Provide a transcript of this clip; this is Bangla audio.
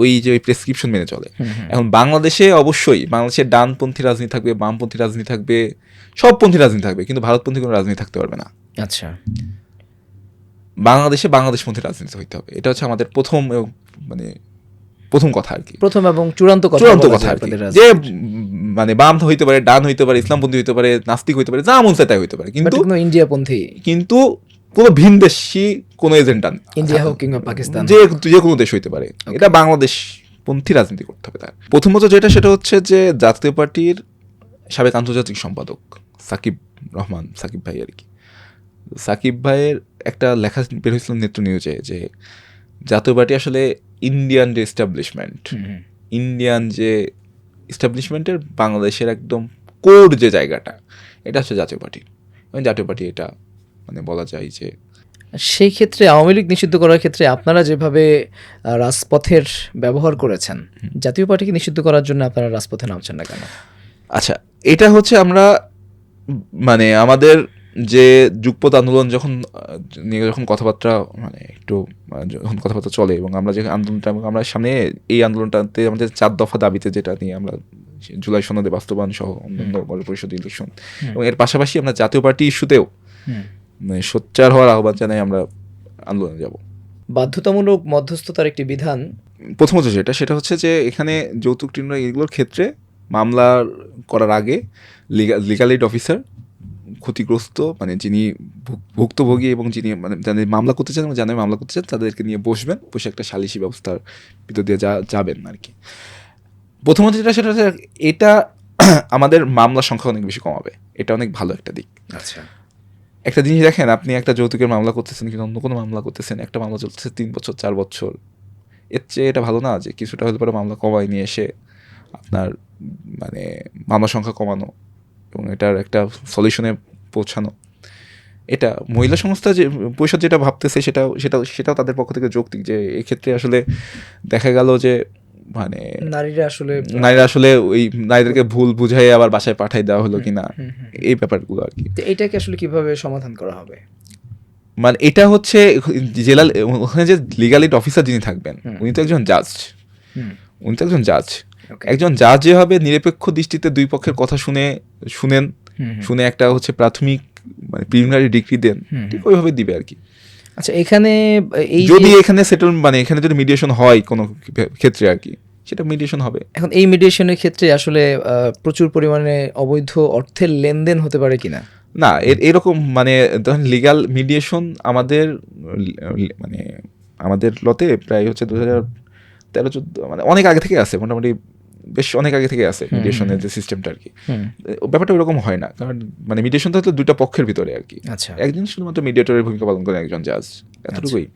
ওই যে ওই প্রেসক্রিপশন মেনে চলে। এখন বাংলাদেশে অবশ্যই বাংলাদেশের ডানপন্থী রাজনীতি থাকবে বামপন্থী রাজনীতি থাকবে সবপন্থী রাজনীতি থাকবে কিন্তু ভারতপন্থী কোনো রাজনীতি থাকতে পারবে না। আচ্ছা। বাংলাদেশে বাংলাদেশপন্থী রাজনীতি হইতে হবে। এটা হচ্ছে আমাদের প্রথম মানে প্রথম কথা আর কি। প্রথম এবং চূড়ান্ত কথা চূড়ান্ত কথা আর কি। যে মানে বাম হইতে পারে ডান হইতে পারে ইসলামপন্থী হইতে পারে নাস্তিক হইতে পারে যা মন চায় তাই হইতে পারে। কিন্তু কোনো ইন্ডিয়াপন্থী কিন্তু কোনো ভিনদেশি কোনো এজেন্ডা ইন্ডিয়া হোক কিংবা পাকিস্তান যে যে কোনো দেশ হইতে পারে। এটা বাংলাদেশ পন্থী রাজনীতি করতে হবে তার। প্রথমত যেটা সেটা হচ্ছে যে জাতীয় পার্টির সাবেক আন্তর্জাতিক সম্পাদক সাকিব রহমান সাকিব ভাই আর কি। সাকিব ভাইয়ের একটা লেখা বের হয়েছিল নেত্র নিউজে যে জাতীয় পার্টি আসলে ইন্ডিয়ান যে এস্টাবলিশমেন্ট ইন্ডিয়ান যে এস্টাবলিশমেন্টের বাংলাদেশের একদম কোর যে জায়গাটা এটা হচ্ছে জাতীয় পার্টি। এবং জাতীয় পার্টি এটা মানে বলা যায় যে সেই ক্ষেত্রে আওয়ামী লীগ নিষিদ্ধ করার ক্ষেত্রে আপনারা যেভাবে রাজপথের ব্যবহার করেছেন জাতীয় পার্টিকে নিষিদ্ধ করার জন্য আপনারা রাজপথে নামছেন না কেন? আচ্ছা এটা হচ্ছে আমরা মানে আমাদের যে যুগপৎ আন্দোলন যখন নিয়ে যখন কথাবার্তা মানে একটু যখন কথাবার্তা চলে এবং আমরা যে আন্দোলনটা এবং আমরা সামনে এই আন্দোলনটাতে আমাদের চার দফা দাবিতে যেটা নিয়ে আমরা জুলাই সনদে বাস্তবায়ন সহ অন্যান্য গণ পরিষদ ইলেকশন এবং এর পাশাপাশি আমরা জাতীয় পার্টি ইস্যুতেও মানে সোচ্চার হওয়ার আহ্বান জানাই আমরা আন্দোলনে যাব। বাধ্যতামূলক মধ্যস্থতার একটি বিধান প্রথমত যেটা সেটা হচ্ছে যে এখানে যৌতুক ট্রিটমেন্ট এগুলোর ক্ষেত্রে মামলা করার আগে লিগাল এইড অফিসার ক্ষতিগ্রস্ত মানে যিনি ভুক্তভোগী এবং যিনি মানে যাদের মামলা করতে চান এবং যাদের মামলা করতে চান তাদেরকে নিয়ে বসবেন বসে একটা সালিসি ব্যবস্থার ভিতর দিয়ে যা যাবেন আর কি। প্রথমত যেটা সেটা হচ্ছে এটা আমাদের মামলার সংখ্যা অনেক বেশি কমাবে। এটা অনেক ভালো একটা দিক। আচ্ছা। একটা জিনিস দেখেন, আপনি একটা যৌতুকের মামলা করতেছেন কিন্তু অন্য কোনো মামলা করতেছেন। একটা মামলা চলতেছে তিন বছর, চার বছর। এর চেয়ে এটা ভালো না যে কিছুটা হলে পরে মামলা কমায় নিয়ে এসে আপনার মানে মামলা সংখ্যা কমানো এবং এটার একটা সলিউশনে পৌঁছানো। এটা মহিলা সংস্থা যে, পরিষদ যেটা ভাবতেছে সেটা সেটা সেটাও তাদের পক্ষ থেকে যৌক্তিক যে, এক্ষেত্রে আসলে দেখা গেল যে মানে নারীরা আসলে নারীরা আসলে ওই নারীদেরকে ভুল বুঝাই আবার বাসায় পাঠাই দেওয়া হলো কিনা এই ব্যাপারগুলো আর কি। তো এইটাকে আসলে কীভাবে সমাধান করা হবে? মানে এটা হচ্ছে জেলা ওখানে যে লিগাল এইড অফিসার যিনি থাকবেন উনি তো একজন জাজ উনি তো একজন জাজ একজন জাজ যে হবে নিরপেক্ষ দৃষ্টিতে দুই পক্ষের কথা শুনে শুনেন শুনে একটা হচ্ছে প্রাথমিক মানে প্রিলিমিনারি ডিগ্রি দেন ঠিক ওইভাবে দিবে আর কি। আচ্ছা এখানে এই যদি এখানে সেটেল মানে এখানে যদি মিডিয়েশন হয় কোনো ক্ষেত্রে আর কি সেটা মিডিয়েশন হবে। এখন এই মিডিয়েশনের ক্ষেত্রে আসলে প্রচুর পরিমাণে অবৈধ অর্থের লেনদেন হতে পারে কিনা? না এর- এরকম মানে ধরেন লিগাল মিডিয়েশন আমাদের মানে আমাদের লতে প্রায় হচ্ছে দু হাজার তেরো চোদ্দ মানে অনেক আগে থেকে আছে মোটামুটি বেশ অনেক আগে থেকে আছে মিডিয়েশনের যে সিস্টেমটা আর কি। ব্যাপারটা ওরকম হয় না কারণ মানে মিডিয়েশন তো দুটা পক্ষের ভিতরে আর কি। আচ্ছা। একজন শুধুমাত্র মিডিয়েটরের ভূমিকা পালন করে একজন জাজ এতটুকুই।